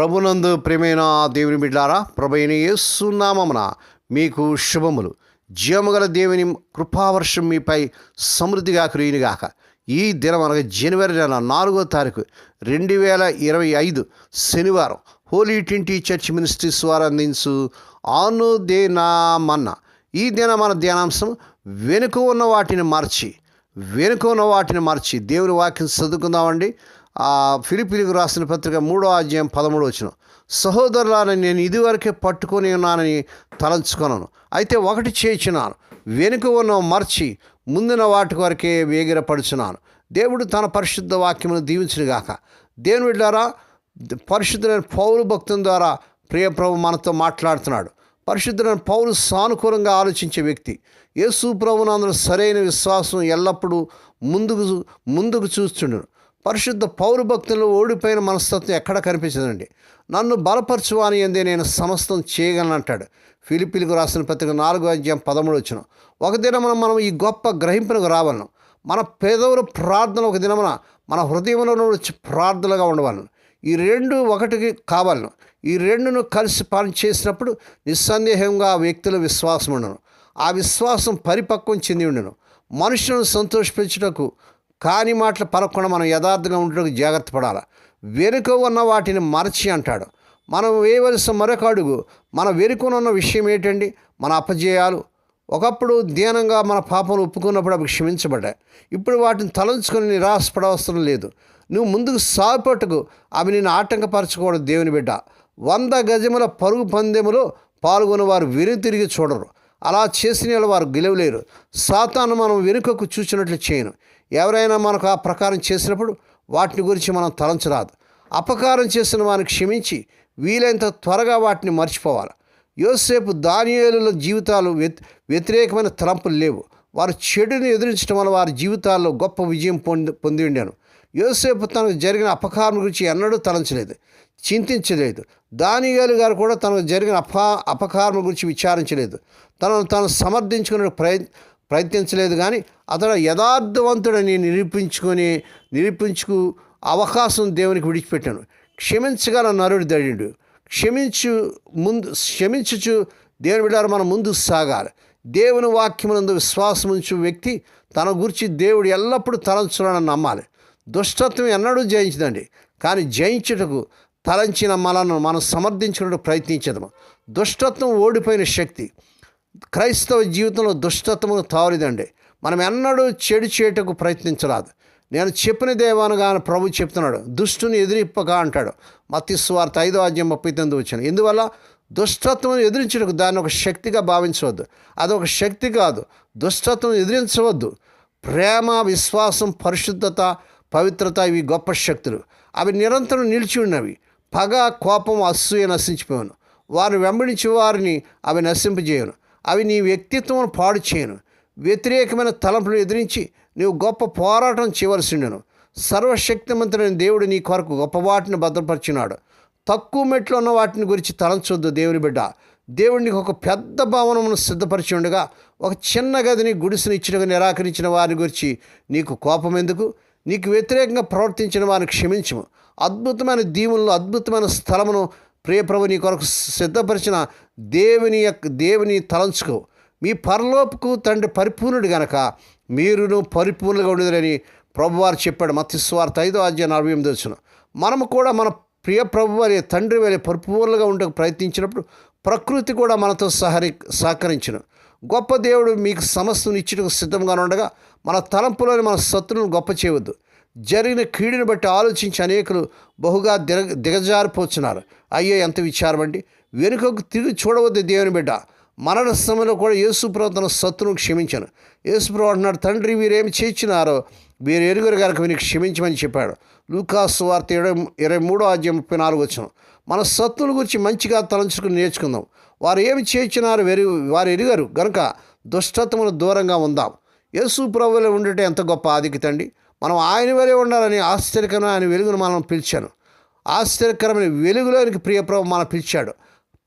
ప్రభునందు ప్రేమైన దేవుని బిడ్డారా ప్రభైన యేసునామమున మీకు శుభములు. జీవముగల దేవుని కృపావర్షం మీపై సమృద్ధిగా కురియునిగాక ఈ దినం అనగా జనవరి నెల నాలుగో తారీఖు రెండు వేల ఇరవై ఐదు శనివారం హోలీ ట్వంటీ చర్చ్ మినిస్ట్రీస్ వారు అందించు ఆనుదేనామన్న ఈ దిన మన ధ్యానాంశం వెనుక ఉన్న వాటిని మార్చి వెనుక ఉన్న వాటిని మార్చి దేవుని వాక్యం చదువుకుందామండి. ఫిలిపిలికి రాసిన పత్రిక మూడో అధ్యాయం పదమూడు వచ్చిన సహోదరులారని నేను ఇదివరకే పట్టుకొని ఉన్నానని తలంచుకున్నాను అయితే ఒకటి చేర్చినాను వెనుక ఉన్న మర్చి ముందున వాటి వరకే వేగిరపడుచున్నాను. దేవుడు తన పరిశుద్ధ వాక్యమును దీవించునుగాక దేవుని బిడ్డారా పరిశుద్ధులైన పౌరు భక్తుల ద్వారా ప్రియప్రభు మనతో మాట్లాడుతున్నాడు. పరిశుద్ధులైన పౌరు సానుకూలంగా ఆలోచించే వ్యక్తి. యేసు ప్రభునందరూ సరైన విశ్వాసం ఎల్లప్పుడూ ముందుకు ముందుకు చూస్తుండడు పరిశుద్ధ పౌరభక్తులు ఓడిపోయిన మనస్తత్వం ఎక్కడ కనిపించదండి? నన్ను బలపరచువాని ఎందే నేను సమస్తం చేయగలను అంటాడు ఫిలిపిలకు రాసిన పత్రిక నాలుగో అధ్యాయం పదమూడు వచ్చిన ఒక దినమున మనం ఈ గొప్ప గ్రహింపునకు రావాలను. మన పేదవుల ప్రార్థన ఒక దినమున మన హృదయంలో వచ్చి ప్రార్థనగా ఉండవాలను. ఈ రెండు ఒకటికి కావాలను. ఈ రెండును కలిసి పని చేసినప్పుడు నిస్సందేహంగా ఆ వ్యక్తుల విశ్వాసం ఉండను. ఆ విశ్వాసం పరిపక్వం చెంది ఉండను. మనుషులను సంతోషపెచ్చుటకు కాని మాటలు పలకుండా మనం యథార్థంగా ఉండడానికి జాగ్రత్త పడాలి. వెనుక ఉన్న వాటిని మరచి అంటాడు. మనం వేయవలసిన మరొక అడుగు మన వెనుకనున్న విషయం ఏంటండి? మన అపజయాలు. ఒకప్పుడు దీనంగా మన పాపలు ఒప్పుకున్నప్పుడు అవి క్షమించబడ్డాయి. ఇప్పుడు వాటిని తలంచుకొని నిరాశపడవసరం లేదు. నువ్వు ముందుకు సాగుపట్టుకు. అవి నిన్ను ఆటంకపరచకూడదు దేవుని బిడ్డ. వంద గజముల పరుగు పందెములో పాల్గొని వారు తిరిగి చూడరు. అలా చేసిన వారు గెలవలేరు. సాతాను మనం వెనుకకు చూసినట్లు చేయను. ఎవరైనా మనకు ఆ ప్రకారం చేసినప్పుడు వాటిని గురించి మనం తలంచరాదు. అపకారం చేసిన వారిని క్షమించి వీలైనంత త్వరగా వాటిని మర్చిపోవాలి. యోసేపు దానియేలుల జీవితాలు వ్యతి వ్యతిరేకమైన తలంపులు లేవు. వారు చెడుని ఎదిరించడం వల్ల వారి జీవితాల్లో గొప్ప విజయం పొంది పొంది ఉండాను. యోసేపు తనకు జరిగిన అపకారం గురించి ఎన్నడూ తలంచలేదు చింతించలేదు. దానియాలు గారు కూడా తనకు జరిగిన అపా అపకారం గురించి విచారించలేదు. తనను తాను సమర్థించుకునే ప్రయ ప్రయత్నించలేదు కానీ అతడు యథార్థవంతుడని నిరూపించుకొని నిరూపించుకు అవకాశం దేవునికి విడిచిపెట్టాను క్షమించగల నరుడు దడిడు క్షమించు ముందు క్షమించుచు దేవుని బిడ్డారు మనం ముందుకు సాగాలి. దేవుని వాక్యమునందు విశ్వాసం ఉంచు వ్యక్తి తన గురించి దేవుడు ఎల్లప్పుడూ తలంచుడని నమ్మాలి. దుష్టత్వం ఎన్నడూ జయించదండి. కానీ జయించుటకు తలంచిన మనను మనం సమర్థించుకున్నట్టు ప్రయత్నించదము దుష్టత్వం ఓడిపోయిన శక్తి. క్రైస్తవ జీవితంలో దుష్టత్వము తావలేదండి మనం ఎన్నడూ చెడు చేయటకు ప్రయత్నించరాదు. నేను చెప్పిన దేవానుగా ప్రభు చెప్తున్నాడు దుష్టుని ఎదిరిప్పగా అంటాడు. మత్స్వార్త ఐదో ఆజ్యం ముప్పై తొమ్మిది వచ్చాను ఇందువల్ల దుష్టత్వం ఎదిరించడానికి దాన్ని ఒక శక్తిగా భావించవద్దు. అది ఒక శక్తి కాదు. దుష్టత్వం ఎదిరించవద్దు. ప్రేమ విశ్వాసం పరిశుద్ధత పవిత్రత ఇవి గొప్ప శక్తులు. అవి నిరంతరం నిలిచి ఉన్నవి. పగ కోపం అసూయ నశించిపోయాను వారిని వెంబడించి వారిని అవి నశింపజేయను. అవి నీ వ్యక్తిత్వం పాడు చేయను. వ్యతిరేకమైన తలంపులను ఎదిరించి నీవు గొప్ప పోరాటం చేయవలసి ఉండను సర్వశక్తిమంతుడైన దేవుడు నీ కొరకు గొప్ప వాటిని భద్రపరిచినాడు. తక్కువ మెట్లు ఉన్న వాటిని గురించి తలంచొద్దు దేవుని బిడ్డ. దేవుడికి ఒక పెద్ద భవనమును సిద్ధపరిచి ఉండగా ఒక చిన్న గదిని గుడిసెను ఇచ్చినగా నిరాకరించిన వారి గురించి నీకు కోపం ఎందుకు? నీకు వ్యతిరేకంగా ప్రవర్తించిన వారిని క్షమించము. అద్భుతమైన దీవుల్లో అద్భుతమైన స్థలమును ప్రియప్రభు నీ కొరకు సిద్ధపరిచిన దేవుని యొక్క దేవుని తలంచుకో. మీ పరలోపుకు తండ్రి పరిపూర్ణుడు గనక మీరును పరిపూర్ణంగా ఉండదని ప్రభువారు చెప్పాడు. మత్స్వార్త ఐదో అధ్యాయం నలభై ఎనిమిది వచ్చిన. మనము కూడా మన ప్రియ ప్రభు వారి తండ్రి వారి పరిపూర్ణంగా ఉండకు ప్రయత్నించినప్పుడు ప్రకృతి కూడా మనతో సహరి సహకరించిన. గొప్ప దేవుడు మీకు సమస్యను ఇచ్చుటకు సిద్ధంగా ఉండగా మన తలంపులోని మన శత్రువులను గొప్ప చేయవద్దు జరిగిన కీడుని బట్టి ఆలోచించి అనేకులు బహుగా దిగ దిగజారిపోతున్నారు. అయ్యో ఎంత విచారం అండి. వెనుకకు తిరిగి చూడవద్దు దేవుని బిడ్డ. మరణ సమయంలో కూడా యేసుప్రభు తన శత్రువును క్షమించాను. యేసుప్రభు అంటున్నాడు తండ్రి వీరేమి చేర్చినారో వీరు ఎరుగురు కనుక వీరికి క్షమించమని చెప్పాడు. లూకాసు వార్త ఇరవై ఇరవై మూడో అధ్యాయం ముప్పై నాలుగు వచ్చిన మన శత్రువుల గురించి మంచిగా తలంచుకుని నేర్చుకుందాం. వారు ఏమి చేర్చినారు వెరు వారు ఎరుగరు. గనుక దుష్టత్వమును దూరంగా ఉందాం. యేసు ప్రభువులో ఉండటం ఎంత గొప్ప ఆధిక్యతండి మనం ఆయన వలె ఉండాలని ఆశ్చర్యకరమైన ఆయన వెలుగును మనం పిలిచాను ఆశ్చర్యకరమైన వెలుగులోనికి ప్రియప్రభు మనం పిలిచాడు.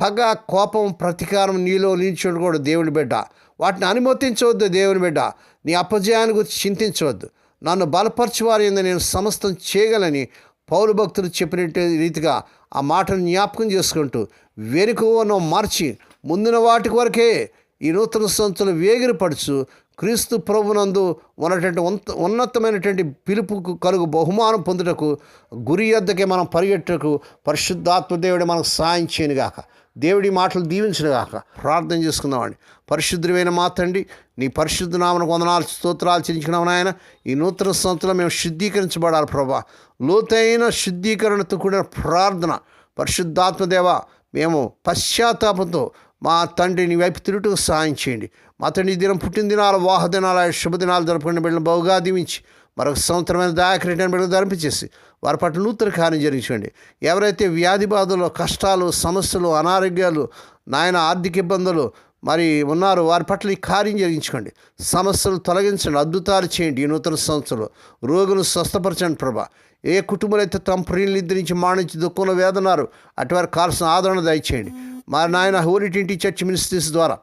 పగ కోపం ప్రతీకారం నీలో నిలిచి ఉండకూడదు దేవుని బిడ్డ. వాటిని అనుమతించవద్దు దేవుని బిడ్డ. నీ అపజయాన్ని గురించి చింతించవద్దు. నన్ను బలపరచువారి నేను సమస్తం చేయగలని పౌరు భక్తులు చెప్పినట్టు రీతిగా ఆ మాటను జ్ఞాపకం చేసుకుంటూ వెనుక మార్చి ముందున వాటి వరకే ఈ నూతన సంవత్సరం వేగిరపడుచు క్రీస్తు ప్రభునందు ఉన్నటువంటి ఉన్నతమైనటువంటి పిలుపుకు కలుగు బహుమానం పొందుటకు గురి యొద్దకే మనం పరిగెట్టకు పరిశుద్ధాత్మ దేవుడు మనకు సాయం చేయనుగాక దేవుడి మాటలు దీవించినగాక ప్రార్థన చేసుకుందామండి. పరిశుద్ధమైన మాత్రండి నీ పరిశుద్ధ నామను వందనాలు స్తోత్రాలు చెల్లించుకున్నాం నాయన. ఈ నూతన సంవత్సరం మేము శుద్ధీకరించబడాలి ప్రభా. లోతైన శుద్ధీకరణతో కూడిన ప్రార్థన. పరిశుద్ధాత్మదేవ మేము పశ్చాత్తాపంతో మా తండ్రి నీ వైపు తిరుగుటకు సహాయం చేయండి. మా తండ్రి దినం పుట్టినదినాలు వాహదినాలు శుభదినాలు జరుపుకునే బిడ్డలు బహుగా దీవించి మరొక సంవత్సరమైన దాయకరెట్టిన బిడ్డలు ధరింపచేసి వారి పట్ల నూతన కార్యం జరిగించండి. ఎవరైతే వ్యాధి బాధలు కష్టాలు సమస్యలు అనారోగ్యాలు నాయన ఆర్థిక ఇబ్బందులు మరి ఉన్నారు వారి పట్ల ఈ కార్యం జరిగించుకోండి. సమస్యలు తొలగించండి అద్భుతాలు చేయండి ఈ నూతన సంస్థలు రోగులు స్వస్థపరచండి ప్రభా. ఏ కుటుంబాలు అయితే తమ ప్రియులు నిద్రించి మాణించి దుఃఖంలో వేదన్నారు అటువారు కాల్సిన ఆదరణ దయచేయండి. మా నాయన హోరిటింటి చర్చ్ మినిస్ట్రీస్ ద్వారా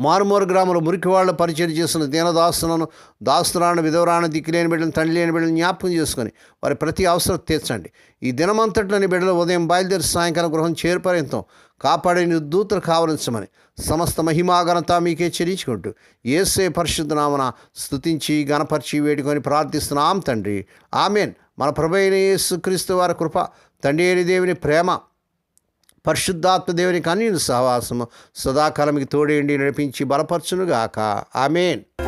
మారుమూరు గ్రామంలో మురికి వాళ్ళ పరిచయం చేస్తున్న దీనదాస్తులను దాస్తురాను విధవరాను దిక్కులేని బిడ్డలు తండ్రి లేని బిడ్డలను జ్ఞాపకం చేసుకొని వారి ప్రతి అవసరం తీర్చండి. ఈ దినమంతట్లోని బిడ్డలు ఉదయం బయలుదేరి సాయంకాలం గృహం చేరుపర్యంతం కాపాడే దూతలు కావలించమని సమస్త మహిమాగనత మీకే చెల్లించుకుంటూ ఏసే పరిశుద్ధనామన స్థుతించి గణపరిచి వేడుకొని ప్రార్థిస్తున్నాం తండ్రి. ఆమెన్. మన ప్రభు అయిన యేసుక్రీస్తు వారి కృప తండ్రి అయిన దేవుని ప్రేమ పరిశుద్ధాత్మ దేవునికి అన్ని సహవాసము. సదాకాలమికి తోడేండి నడిపించి బలపరచునుగాక. ఆమెన్.